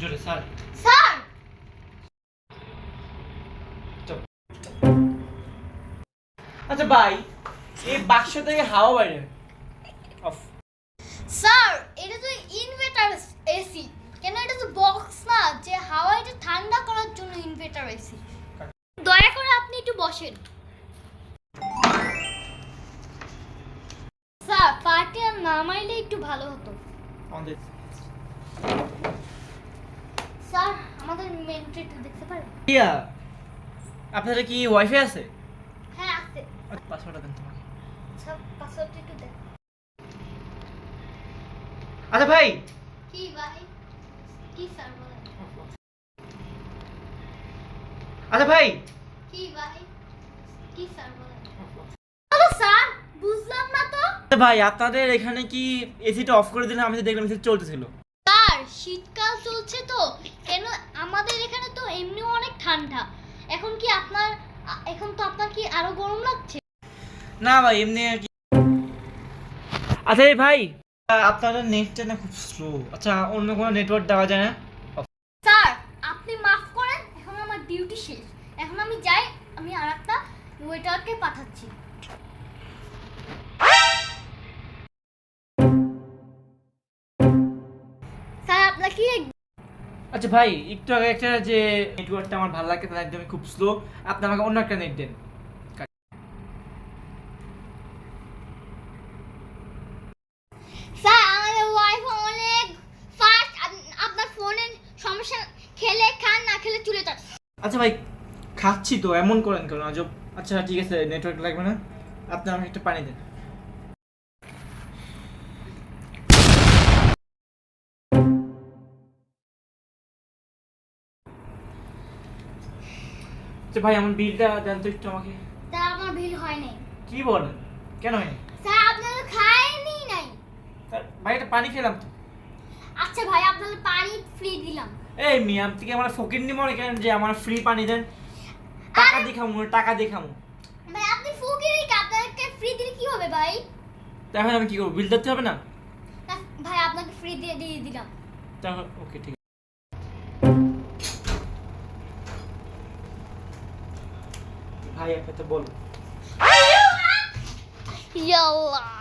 Sir. Sir! আচ্ছা ভাই এই বাক্স থেকে হাওয়া বাইরে। অফ। স্যার এটা তো ইনভার্টার এসি। কেন এটা তো বক্স না? যে হাওয়া এটা ঠান্ডা করার জন্য ইনভার্টার এসি। দয়া করে আপনি একটু বসেন। স্যার পার্টি আর নামাইলে একটু ভালো হতো। আমাদের আমাদের মেন্টু একটু দেখতে পারেন? ইয়া আপনাদের কি ওয়াইফাই আছে? হ্যাঁ আছে। পাসওয়ার্ডটা দেন তোমাকে। স্যার পাসওয়ার্ডটা একটু দেন। আচ্ছা ভাই! কি ভাই? কি স্যার বলেন? আচ্ছা ভাই! কি ভাই? কি স্যার বলেন? হ্যালো স্যার বুঝলাম না তো। আচ্ছা ভাই আপনাদের এখানে কি এসিটা অফ করে দিলে আমি দেখলাম এসি চলতেছিল? স্যার শীতকাল চলছে তো কেন আমাদের এখানে তো এমনিও অনেক ঠান্ডা এখন কি আপনার এখন তো আপনার কি আরও গরম লাগছে? না ভাই এমনি আর কি। আচ্ছা এই ভাই আহ, আপনাদের নেটটা না খুব স্লো আচ্ছা অন্য কোনো নেটওয়ার্ক দেওয়া যায় না? স্যার আপনি মাফ করেন এখন আমার ডিউটি শেষ। এখন আমি যাই আমি আর একটা ওয়েটারকে পাঠাচ্ছি। স্যার আপনার কি আচ্ছা ভাই একটু আগে একটা যে নেটওয়ার্কটা আমার ভালো লাগে তার একদমই খুব স্লো আপনি আমাকে অন্য একটা নেট দেন। স্যার আমাদের ওয়াইফাই অনেক ফাস্ট আপনার ফোনের সমস্যা খেলে খান না খেলে চলে যান আচ্ছা ভাই খাচ্ছি তো এমন করেন কেন আজব? আচ্ছা ঠিক আছে নেটওয়ার্ক লাগবে না। আপনি আমাকে একটা পানি দেন। আচ্ছা ভাই আমার বিলটা দেন তো একটু আমাকে। তা আমার বিল হয় নাই। কি বলেন? কেন হয়নি স্যার আপনারা খায়নি নাই? স্যার, ভাই একটা পানি খেলাম তো। আচ্ছা ভাই আপনাদের পানি ফ্রি দিলাম। এই মিয়াম থেকে আমার ফকির নি মনে করেন যে আমার ফ্রি পানি দেন? টাকা দিয়ে খামু টাকা দিয়ে খামু ভাই আপনি ফুকিরি আপনাকে ফ্রি দিলে কি হবে ভাই? তাহলে আমি কি করব? বিল দিতে হবে না? না, ভাই আপনাকে ফ্রি দিয়ে দিয়ে দিলাম। তাহলে ওকে ঠিক আছে ভাই একটা তো বলো ইয়াল্লাহ